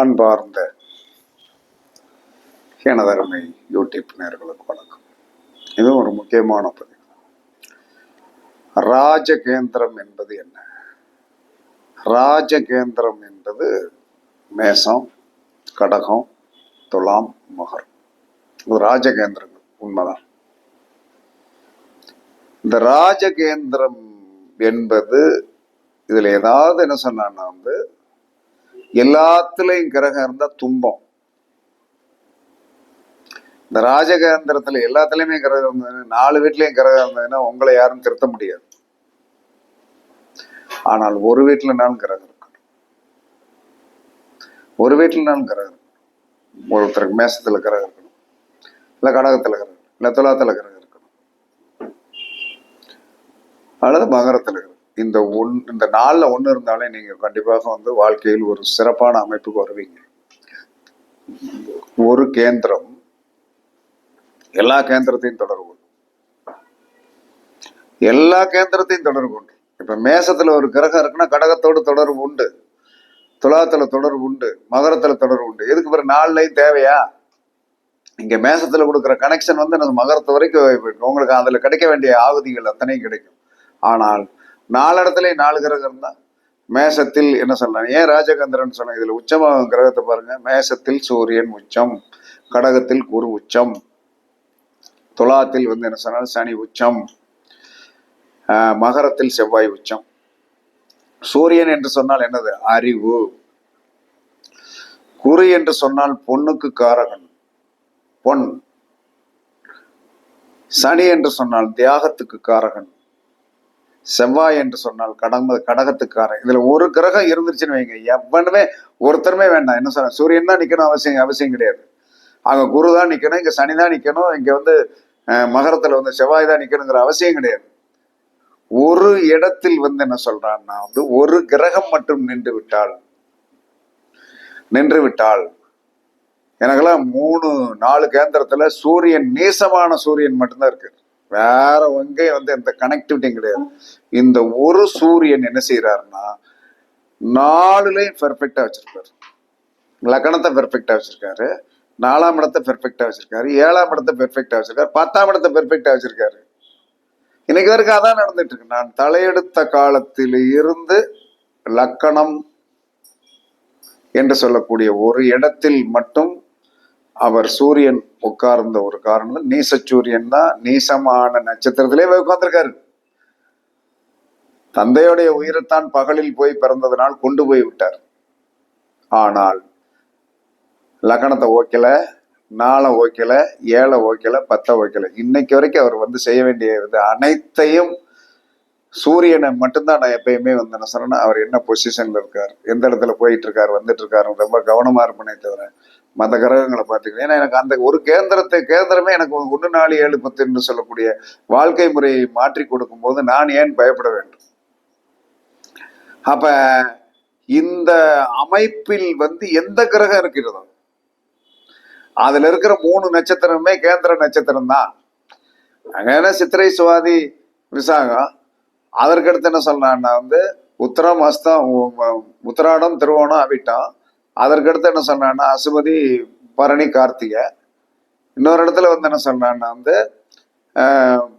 அன்பார்ந்த எனதருமை யூடியூப் நேர்களுக்கு வணக்கம். இது ஒரு முக்கியமான பதிவு. ராஜகேந்திரம் என்பது என்ன? ராஜகேந்திரம் என்பது மேசம் கடகம் துலாம் மகரம். இது ராஜகேந்திரங்கள் உண்மைதான். இந்த ராஜகேந்திரம் என்பது இதில் ஏதாவது என்ன சொன்னான்னா வந்து எல்லாத்துலயும் கிரகம் இருந்தா துன்பம். இந்த ராஜகேந்திரத்துல எல்லாத்துலயுமே கிரகம் இருந்ததுன்னா நாலு வீட்லயும் கிரகம் இருந்ததுன்னா உங்களை யாரும் திருத்த முடியாது. ஆனால் ஒரு வீட்டுலனாலும் கிரகம் இருக்கணும். ஒரு வீட்டுலனாலும் கிரகம் இருக்கணும். ஒருத்தருக்கு மேசத்துல கிரகம் இருக்கணும். இல்ல கடகத்துல கிரகம் இல்ல துலாத்துல கிரகம் இருக்கணும். அல்லது மகரத்துல இருக்கணும் இந்த ஒன் இந்த நாளில் ஒன்று இருந்தாலே நீங்கள் கண்டிப்பாக வந்து வாழ்க்கையில் ஒரு சிறப்பான அமைப்புக்கு வருவீங்க. ஒரு கேந்திரம் எல்லா கேந்திரத்தையும் தொடர்பு கொள்ளும். எல்லா கேந்திரத்தையும் தொடர்பு கொண்டு. இப்போ மேசத்தில் ஒரு கிரகம் இருக்குன்னா கடகத்தோடு தொடர்பு உண்டு. துலாத்தில் தொடர்பு உண்டு. மகரத்தில் தொடர்பு உண்டு. எதுக்கு பிறகு நாலுலையும் தேவையா? இங்கே மேசத்தில் கொடுக்குற கனெக்ஷன் வந்து எனக்கு மகரத்து வரைக்கும் உங்களுக்கு அதில் கிடைக்க வேண்டிய ஆகுதிகள் அத்தனையும் கிடைக்கும். ஆனால் நாலு இடத்துல நாலு கிரகம் தான் மேசத்தில் என்ன சொல்லலாம் ஏன் ராஜகந்திரன் சொன்ன இதுல உச்சமாக கிரகத்தை பாருங்க. மேசத்தில் சூரியன் உச்சம் கடகத்தில் குரு உச்சம் துலாத்தில் வந்து என்ன சொன்னால் சனி உச்சம் மகரத்தில் செவ்வாய் உச்சம். சூரியன் என்று சொன்னால் என்னது? அறிவு. குரு என்று சொன்னால் பொண்ணுக்கு காரகன். பொன். சனி என்று சொன்னால் தியாகத்துக்கு காரகன். செவ்வாய் என்று சொன்னால் கடம்ப கடகத்துக்காரன். இதுல ஒரு கிரகம் இருந்துருச்சுன்னு வைங்க. எவனுமே ஒருத்தருமே வேண்டாம். என்ன சொல்ற சூரியன் தான் நிக்கணும் அவசியம் அவசியம் கிடையாது. அங்க குரு தான் நிக்கணும் இங்க சனி தான் நிக்கணும் இங்க வந்து மகரத்துல வந்து செவ்வாய் தான் நிக்கணுங்கிற அவசியம் கிடையாது. ஒரு இடத்தில் வந்து என்ன சொல்றான்னா வந்து ஒரு கிரகம் மட்டும் நின்று விட்டால் நின்று விட்டால் எனக்கெல்லாம் மூணு நாலு கேந்திரத்துல சூரியன் நீசமான சூரியன் மட்டும்தான் இருக்கு. வேற எங்கேயும் வந்து எந்த கனெக்டிவிட்டியும் கிடையாது. இந்த ஒரு சூரியன் என்ன செய்யறாருன்னா நாலுலையும் பெர்ஃபெக்டா வச்சிருக்காரு லக்கணத்தை பெர்ஃபெக்டா வச்சிருக்காரு. நாலாம் இடத்தை பெர்ஃபெக்டா வச்சிருக்காரு. ஏழாம் இடத்தை பெர்ஃபெக்டா வச்சிருக்காரு. பத்தாம் இடத்தை பெர்ஃபெக்டா வச்சிருக்காரு. இன்னைக்கு வரைக்கும் அதான் நடந்துட்டு இருக்கு. நான் தலையெடுத்த காலத்தில் இருந்து லக்கணம் என்று சொல்லக்கூடிய ஒரு இடத்தில் மட்டும் அவர் சூரியன் உட்கார்ந்த ஒரு காரணம். நீச சூரியன் தான் நீசமான நட்சத்திரத்திலே போய் உட்கார்ந்திருக்காரு. தந்தையுடைய உயிரைத்தான் பகலில் போய் பிறந்ததனால் கொண்டு போய் விட்டார். ஆனால் லக்கணத்தை ஓக்கல நாளை ஓக்கல ஏழை ஓக்கல பத்தை ஓக்கல. இன்னைக்கு வரைக்கும் அவர் வந்து செய்ய வேண்டிய இது அனைத்தையும் சூரியனை மட்டும்தான் நான் எப்பயுமே வந்து என்ன சொன்னேன்னா அவர் என்ன பொசிஷன்ல இருக்கார் எந்த இடத்துல போயிட்டு இருக்காரு வந்துட்டு இருக்காரு ரொம்ப கவனமா இருப்பேனே தவிர மற்ற கிரகங்களை பார்த்தீங்கன்னா ஏன்னா எனக்கு அந்த ஒரு கேந்திரத்தை கேந்திரமே எனக்கு ஒன்று நாலு ஏழு பத்து என்று சொல்லக்கூடிய வாழ்க்கை முறையை மாற்றி கொடுக்கும் போது நான் ஏன் பயப்பட வேண்டும்? அப்ப இந்த அமைப்பில் வந்து எந்த கிரகம் இருக்கிறதோ அதுல இருக்கிற மூணு நட்சத்திரமே கேந்திர நட்சத்திரம் தான். அங்க என்ன சித்திரை சுவாதி விசாகம். அதற்கடுத்து என்ன சொல்லலாம்னா வந்து உத்தரம் அஸ்தம் உத்திராடம் திருவோணம் அவிட்டம். அதற்கடுத்து என்ன சொன்னான்னா அசுமதி பரணி கார்த்திகை. இன்னொரு இடத்துல வந்து என்ன சொன்னான்னா வந்து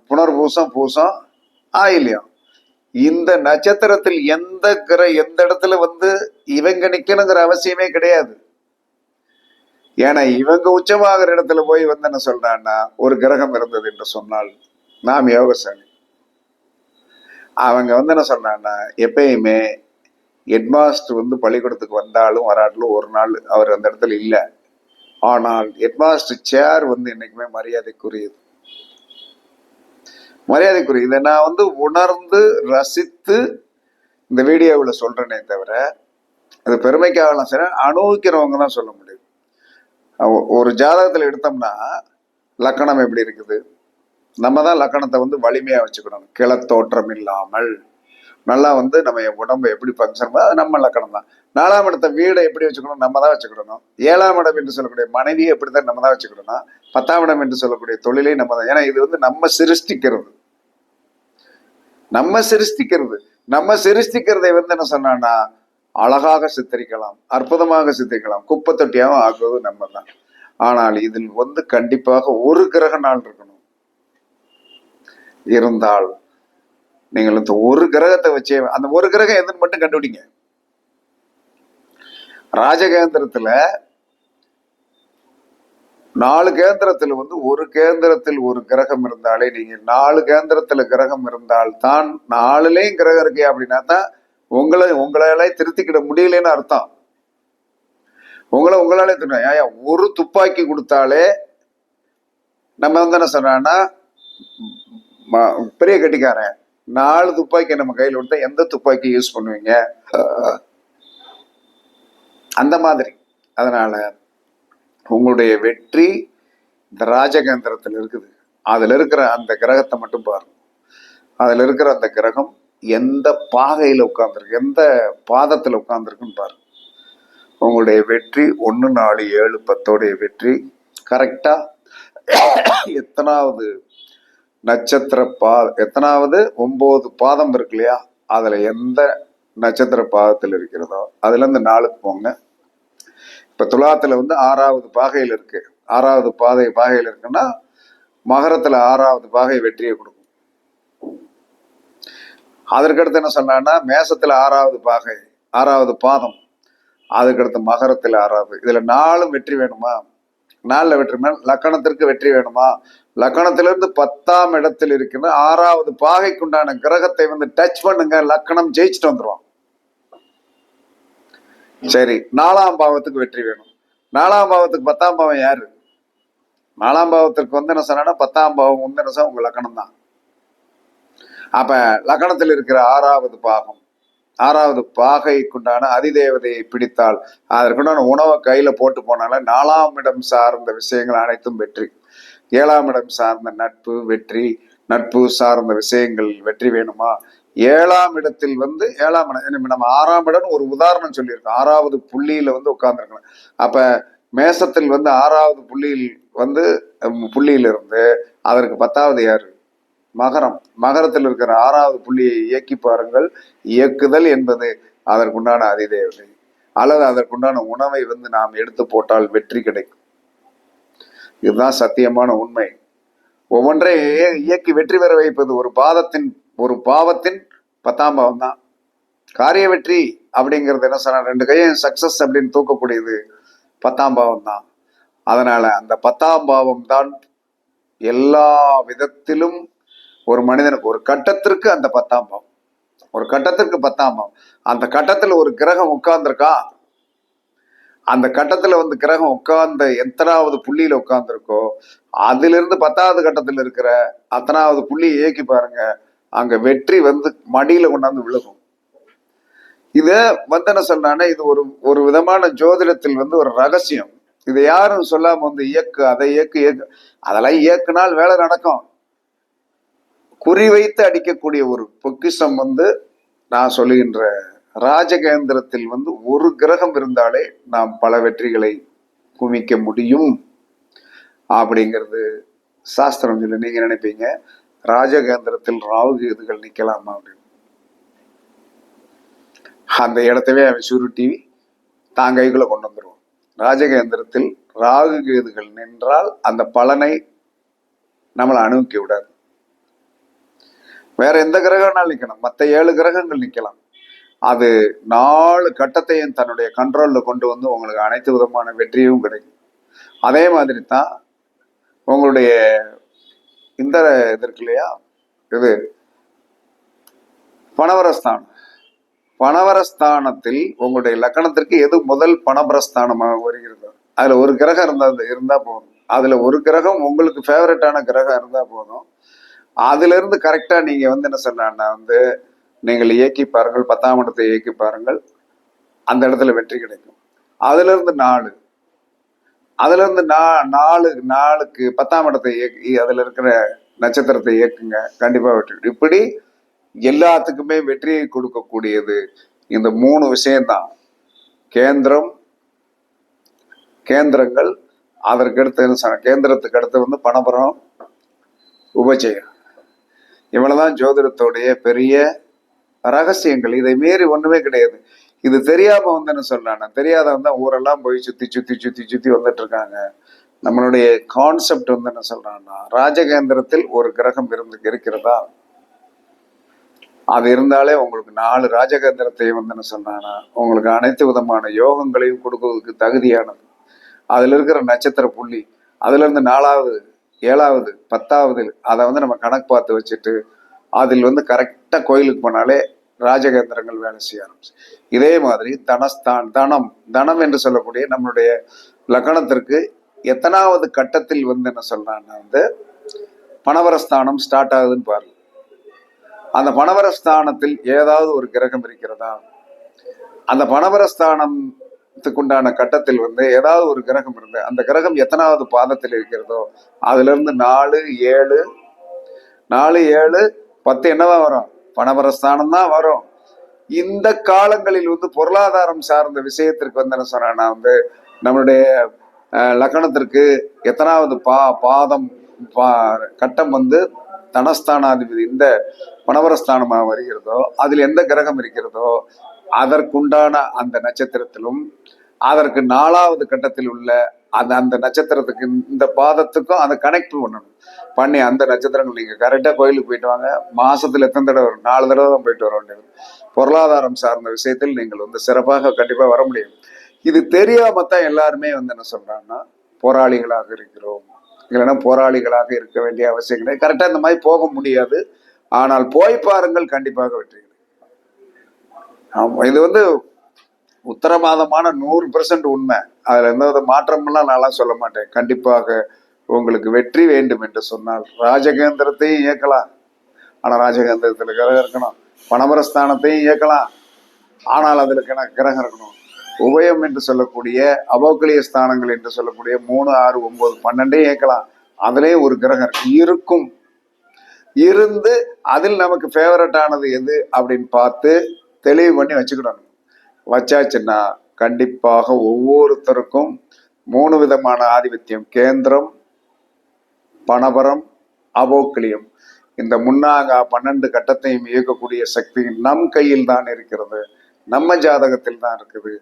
புனர்பூசம் பூசம் ஆயில்யம். இந்த நட்சத்திரத்தில் எந்த கிர எந்த இடத்துல வந்து இவங்க நிக்கணுங்கிற அவசியமே கிடையாது. ஏன்னா இவங்க உச்சமாகிற இடத்துல போய் வந்து என்ன சொல்றான்னா ஒரு கிரகம் இருந்தது என்று சொன்னால் நாம் யோகசாமி அவங்க வந்து என்ன சொல்றான்னா எப்பயுமே ஹெட்மாஸ்டர் வந்து பள்ளிக்கூடத்துக்கு வந்தாலும் வராட்டிலும் ஒரு நாள் அவர் அந்த இடத்துல இல்லை. ஆனால் ஹெட்மாஸ்டர் சேர் வந்து என்னைக்குமே மரியாதைக்குரியது. மரியாதைக்குரிய இதை நான் வந்து உணர்ந்து ரசித்து இந்த வீடியோவில் சொல்றேனே தவிர அது பெருமைக்காகலாம் சரி அனுபவிக்கிறவங்க தான் சொல்ல முடியும். ஒரு ஜாதகத்தில் எடுத்தோம்னா லக்கணம் எப்படி இருக்குது? நம்ம தான் லக்கணத்தை வந்து வலிமையாக வச்சுக்கணும். கிளத்தோற்றம் இல்லாமல். நல்லா வந்து நம்ம உடம்பை எப்படி ஃபங்க்ஷன் அது நம்ம லக்கணம் தான். நாலாம் இடத்த வீடை எப்படி வச்சுக்கணும்? நம்ம தான் வச்சுக்கிடணும். ஏழாம் இடம் என்று சொல்லக்கூடிய மனைவியை எப்படி தான் நம்ம தான் வச்சுக்கிடணும் பத்தாம் இடம் என்று சொல்லக்கூடிய தொழிலையும் நம்ம தான். ஏன்னா இது வந்து நம்ம சிருஷ்டிக்கிறது. நம்ம சிருஷ்டிக்கிறது. நம்ம சிருஷ்டிக்கிறதை வந்து என்ன சொன்னான்னா அழகாக சித்தரிக்கலாம் அற்புதமாக சித்தரிக்கலாம் குப்பை தொட்டியாகவும் ஆக்குவது நம்ம தான். ஆனால் இதில் வந்து கண்டிப்பாக ஒரு கிரக நாள் இருக்கணும். இருந்தால் நீங்கள் இந்த ஒரு கிரகத்தை வச்சே அந்த ஒரு கிரகம் எதுன்னு மட்டும் கண்டுபிடிங்க. ராஜகேந்திரத்துல நாலு கேந்திரத்துல வந்து ஒரு கேந்திரத்தில் ஒரு கிரகம் இருந்தாலே நீங்க நாலு கேந்திரத்துல கிரகம் இருந்தால் தான் நாலுலயும் கிரகம் இருக்கே அப்படின்னா தான் உங்களை உங்களால திருத்திக்கிட முடியலன்னு அர்த்தம். உங்களை உங்களாலே திரும்ப ஏயா ஒரு துப்பாக்கி கொடுத்தாலே நம்ம வந்து என்ன சொல்றான்னா பெரிய கட்டிக்காரன். நாலு துப்பாக்கி நம்ம கையில் கொடுத்தா எந்த துப்பாக்கி யூஸ் பண்ணுவீங்க? அந்த மாதிரி. அதனால உங்களுடைய வெற்றி இந்த ராஜகேந்திரத்தில் இருக்குது. அதில் இருக்கிற அந்த கிரகத்தை மட்டும் பாருங்க. அதில் இருக்கிற அந்த கிரகம் எந்த பாகையில் உட்காந்துருக்கு எந்த பாதத்தில் உட்காந்துருக்குன்னு பாருங்க. உங்களுடைய வெற்றி ஒன்று நாலு ஏழு பத்தோடைய வெற்றி. கரெக்டாக எத்தனாவது நட்சத்திர பா எத்தனாவது? ஒன்பது பாதம் இருக்கு இல்லையா அதுல எந்த நட்சத்திர பாதத்தில் இருக்கிறதோ அதுல இருந்து போங்க. இப்ப துலாத்துல வந்து ஆறாவது பாகையில் இருக்கு. ஆறாவது பாதை பாகையில் இருக்குன்னா மகரத்துல ஆறாவது பாகை வெற்றியை கொடுக்கும். அதற்கடுத்து என்ன சொன்னான்னா மேசத்துல ஆறாவது பாகை ஆறாவது பாதம் அதுக்கடுத்து மகரத்தில் ஆறாவது. இதுல நாலும் வெற்றி வேணுமா? நாளில் வெற்றி வேணும் லக்கணத்திற்கு வெற்றி வேணுமா? லக்கணத்திலிருந்து பத்தாம் இடத்தில் இருக்கிற ஆறாவது பாகைக்குண்டான கிரகத்தை வந்து டச் பண்ணுங்க லக்கணம் ஜெயிச்சுட்டு வந்துருவோம் சரி நாலாம் பாவத்துக்கு வெற்றி வேணும். நாலாம் பாவத்துக்கு பத்தாம் பாவம் யாரு? நாலாம் பாவத்திற்கு வந்து என்ன சொன்னா பத்தாம் பாவம் வந்து என்ன உங்க லக்கணம் தான் அப்ப லக்கணத்தில் இருக்கிற ஆறாவது பாகம் ஆறாவது பாகைக்குண்டான அதிதேவதையை பிடித்தால் அதற்குண்டான உணவை கையில போட்டு போனால நாலாம் இடம் சார்ந்த விஷயங்கள் அனைத்தும் வெற்றி. ஏழாம் இடம் சார்ந்த நட்பு வெற்றி. நட்பு சார்ந்த விஷயங்கள் வெற்றி வேணுமா? ஏழாம் இடத்தில் வந்து ஏழாம் இடம் என்ன, நம்ம ஆறாம் இடம் ஒரு உதாரணம் சொல்லியிருக்கோம். ஆறாவது புள்ளியில வந்து உட்கார்ந்துருக்கணும். அப்ப மேசத்தில் வந்து ஆறாவது புள்ளியில் வந்து புள்ளியிலிருந்து அதற்கு பத்தாவது யாரு? மகரம். மகரத்தில் இருக்கிற ஆறாவது புள்ளியை இயக்கி பாருங்கள். இயக்குதல் என்பது அதற்குண்டான அதிதேவதை அல்லது அதற்குண்டான உணவை வந்து நாம் எடுத்து போட்டால் வெற்றி கிடைக்கும். இதுதான் சத்தியமான உண்மை. ஒவ்வொன்றை இயக்கி வெற்றி பெற வைப்பது ஒரு பாதத்தின் ஒரு பாவத்தின் பத்தாம் பாவம் தான். காரிய வெற்றி அப்படிங்கிறது என்ன சொன்னால் ரெண்டு கையும் சக்சஸ் அப்படின்னு தூக்கக்கூடியது பத்தாம் பாவம் தான். அதனால அந்த பத்தாம் பாவம் தான் எல்லா விதத்திலும் ஒரு மனிதனுக்கு ஒரு கட்டத்திற்கு அந்த பத்தாம் பாவம். ஒரு கட்டத்திற்கு பத்தாம் பாவம். அந்த கட்டத்துல ஒரு கிரகம் உட்கார்ந்துருக்கா? அந்த கட்டத்துல வந்து கிரகம் உட்கார்ந்த எத்தனாவது புள்ளியில உட்கார்ந்துருக்கோ அதுல இருந்து பத்தாவது கட்டத்துல இருக்கிற அத்தனாவது புள்ளியை இயக்கி பாருங்க. அங்க வெற்றி வந்து மடியில கொண்டாந்து விழுகும். இத வந்து என்ன சொன்னானே இது ஒரு ஒரு விதமான ஜோதிடத்தில் வந்து ஒரு ரகசியம். இதை யாரும் சொல்லாம வந்து இயக்கு அதை இயக்கு இயக்கு. அதெல்லாம் இயக்குனால் வேலை நடக்கும். குறிவைத்து அடிக்கக்கூடிய ஒரு பொக்கிஷம் வந்து நான் சொல்லுகின்ற ராஜகேந்திரத்தில் வந்து ஒரு கிரகம் இருந்தாலே நாம் பல வெற்றிகளை குவிக்க முடியும். அப்படிங்கிறது சாஸ்திரம் சொல்லி நீங்க நினைப்பீங்க ராஜகேந்திரத்தில் ராகு இதுகள் நிக்கலாமா அப்படின்னு? அந்த இடத்தவே அவன் சுருட்டி தான் கைக்குள்ள கொண்டு வந்துடுவோம் ராஜகேந்திரத்தில் ராகு கேதுகள் நின்றால் அந்த பலனை நம்மளை அனுபவிக்க விடாது. வேற எந்த கிரகம்னாலும் நிக்கணும்? மற்ற ஏழு கிரகங்கள் நிக்கலாம். அது நாலு கட்டத்தையும் தன்னுடைய கண்ட்ரோல்ல கொண்டு வந்து உங்களுக்கு அனைத்து விதமான வெற்றியும் கிடைக்கும். அதே மாதிரி தான் உங்களுடைய இந்த இது இருக்கு இல்லையா? இது பணவரஸ்தானம். பணவரஸ்தானத்தில் உங்களுடைய லக்கணத்திற்கு எது முதல் பணபரஸ்தானமாக வருகிறது அதுல ஒரு கிரகம் இருந்தால் இருந்தா போதும். அதுல ஒரு கிரகம் உங்களுக்கு ஃபேவரட்டான கிரகம் இருந்தா போதும். அதுல இருந்து கரெக்டா நீங்க வந்து என்ன சொல்லலாம்னா வந்து நீங்கள் இயக்கி பாருங்கள் பத்தாம் இடத்தை இயக்கி பாருங்கள் அந்த இடத்துல வெற்றி கிடைக்கும். அதுல இருந்து நாலு. அதுல இருந்து நா நாலு நாளுக்கு பத்தாம் இடத்தை இயக்கி அதுல இருக்கிற நட்சத்திரத்தை இயக்குங்க. கண்டிப்பா வெற்றி இப்படி எல்லாத்துக்குமே வெற்றியை கொடுக்கக்கூடியது இந்த மூணு விஷயம்தான். கேந்திரம் கேந்திரங்கள் அதற்கடுத்து என்ன கேந்திரத்துக்கு அடுத்து வந்து பணபுரம் உபஜயம் இவ்வளவுதான் ஜோதிடத்தோடைய பெரிய ரகசியங்கள். இதை மீறி ஒண்ணுமே கிடையாது. இது தெரியாம வந்து என்ன தெரியாதவன் தான் ஊரெல்லாம் போய் சுத்தி சுத்தி சுத்தி சுத்தி வந்துட்டு இருக்காங்க. நம்மளுடைய கான்செப்ட் வந்து என்ன சொல்றான்னா ராஜகேந்திரத்தில் ஒரு கிரகம் இருந்து இருக்கிறதா? அது இருந்தாலே உங்களுக்கு நாலு ராஜகேந்திரத்தையும் வந்து என்ன சொன்னாங்கன்னா உங்களுக்கு அனைத்து விதமான யோகங்களையும் கொடுக்கறதுக்கு தகுதியானது. அதுல இருக்கிற நட்சத்திர புள்ளி அதுல இருந்து நாலாவது ஏழாவது பத்தாவது அதை வந்து நம்ம கணக்கு பார்த்து வச்சுட்டு அதில் வந்து கரெக்டாக கோயிலுக்கு போனாலே ராஜகேந்திரங்கள் வேலை செய்ய ஆரம்பிச்சு. இதே மாதிரி தனஸ்தான் தனம் தனம் என்று சொல்லக்கூடிய நம்மளுடைய லக்கணத்திற்கு எத்தனாவது கட்டத்தில் வந்து என்ன சொல்றான்னா வந்து பணவரஸ்தானம் ஸ்டார்ட் ஆகுதுன்னு பாருங்க. அந்த பணவரஸ்தானத்தில் ஏதாவது ஒரு கிரகம் இருக்கிறதா? அந்த பணவரஸ்தானம் உண்டான கட்டத்தில் வந்து ஏதாவது ஒரு கிரகம் இருந்து அந்த கிரகம் எத்தனாவது பாதத்தில் இருக்கிறதோ அதுல இருந்து நாலு ஏழு நாலு ஏழு பத்து என்னவா வரும்? பணவரஸ்தானம் தான் வரும். இந்த காலங்களில் வந்து பொருளாதாரம் சார்ந்த விஷயத்திற்கு வந்து என்ன சொன்னா வந்து நம்மளுடைய லக்கணத்திற்கு எத்தனாவது பா பாதம் பா கட்டம் வந்து தனஸ்தானாதிபதி இந்த பணவரஸ்தானமாக வருகிறதோ அதில் எந்த கிரகம் இருக்கிறதோ அதற்குண்டான அந்த நட்சத்திரத்திலும் அதற்கு நாலாவது கட்டத்தில் உள்ள அந்த அந்த நட்சத்திரத்துக்கு இந்த பாதத்துக்கும் அதை கனெக்ட் பண்ணணும். பண்ணி அந்த நட்சத்திரங்கள் நீங்கள் கரெக்டாக கோயிலுக்கு போயிட்டு வாங்க. மாசத்துல எத்தனை தடவை வரும்? நாலு தடவை தான் போயிட்டு வர வேண்டியது. பொருளாதாரம் சார்ந்த விஷயத்தில் நீங்கள் வந்து சிறப்பாக கண்டிப்பாக வர முடியும். இது தெரியாம தான் எல்லாருமே வந்து என்ன சொல்றாங்கன்னா போராளிகளாக இருக்கிறோம். இல்லைன்னா போராளிகளாக இருக்க வேண்டிய அவசியம் கிடையாது கரெக்டா இந்த மாதிரி போக முடியாது. ஆனால் போய் பாருங்கள் கண்டிப்பாக வெற்றி இது வந்து உத்தரவாதமான நூறு பெர்சன்ட் உண்மை. அதுல எந்த வித மாற்றமெல்லாம் நான்லாம் சொல்ல மாட்டேன். கண்டிப்பாக உங்களுக்கு வெற்றி வேண்டும் என்று சொன்னால் ராஜகேந்திரத்தையும் இயக்கலாம். ஆனா ராஜகேந்திரத்துல கிரகம் இருக்கணும். பணபரஸ்தானத்தையும் இயக்கலாம். ஆனால் அதுல கிரகம் இருக்கணும். உபயம் என்று சொல்லக்கூடிய அபோக்கலிய ஸ்தானங்கள் என்று சொல்லக்கூடிய மூணு ஆறு ஒன்பது பன்னெண்டே இயக்கலாம். அதிலே ஒரு கிரகம் இருக்கும். இருந்து அதில் நமக்கு ஃபேவரட் ஆனது எது? அப்படின்னு பார்த்து தெளிவு பண்ணி வச்சுக்கிடணும் வச்சாச்சுன்னா கண்டிப்பாக ஒவ்வொருத்தருக்கும் மூணு விதமான ஆதிபத்தியம். கேந்திரம் பணபரம் அபோக்கிலியம் இந்த முன்னாக பன்னெண்டு கட்டத்தையும் இயக்கக்கூடிய சக்தி நம் கையில் தான் இருக்கிறது. நம்ம ஜாதகத்தில் தான் இருக்குது.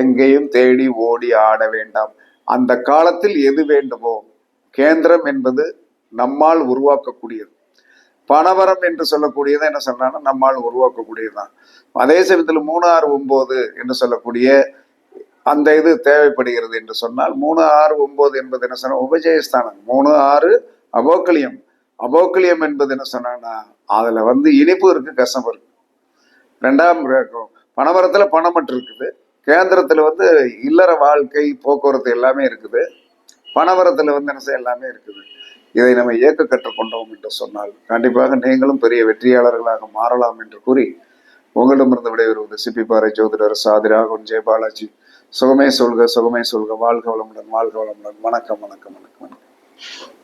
எங்கேயும் தேடி ஓடி ஆட வேண்டாம். அந்த காலத்தில் எது வேண்டுமோ கேந்திரம் என்பது நம்மால் உருவாக்கக்கூடியது. பணவரம் என்று சொல்லக்கூடியதை என்ன சொல்றாங்கன்னா நம்மால் உருவாக்கக்கூடியதுதான். அதே சமயத்தில் மூணு ஆறு ஒன்பது என்று சொல்லக்கூடிய அந்த இது தேவைப்படுகிறது என்று சொன்னால் மூணு ஆறு ஒன்பது என்பது என்ன சொன்னால் உபஜயஸ்தானம். மூணு ஆறு அபோக்கலியம் அபோக்கலியம் என்பது என்ன சொன்னாங்கன்னா அதுல வந்து இனிப்பு இருக்கு கசம் இருக்கு. ரெண்டாம் இருக்கும் பணம் மட்டும் இருக்குது. கேந்திரத்துல வந்து இல்லற வாழ்க்கை போக்குவரத்து எல்லாமே இருக்குது. பணவரத்துல வந்து என்ன செய்ய எல்லாமே இருக்குது. இதை நம்ம இயக்க கற்றுக்கொண்டோம் என்று சொன்னால் கண்டிப்பாக நீங்களும் பெரிய வெற்றியாளர்களாக மாறலாம் என்று கூறி உங்களிடமிருந்து விடைபெறுவது சிப்பி பாறை ஜோதிடர் சாதி ராகவன் ஜெயபாலாஜி சுகமே சொல்க சுகமே சொல்க. வாழ்க வளமுடன் வாழ்க வளமுடன். வணக்கம் வணக்கம் வணக்கம் வணக்கம்.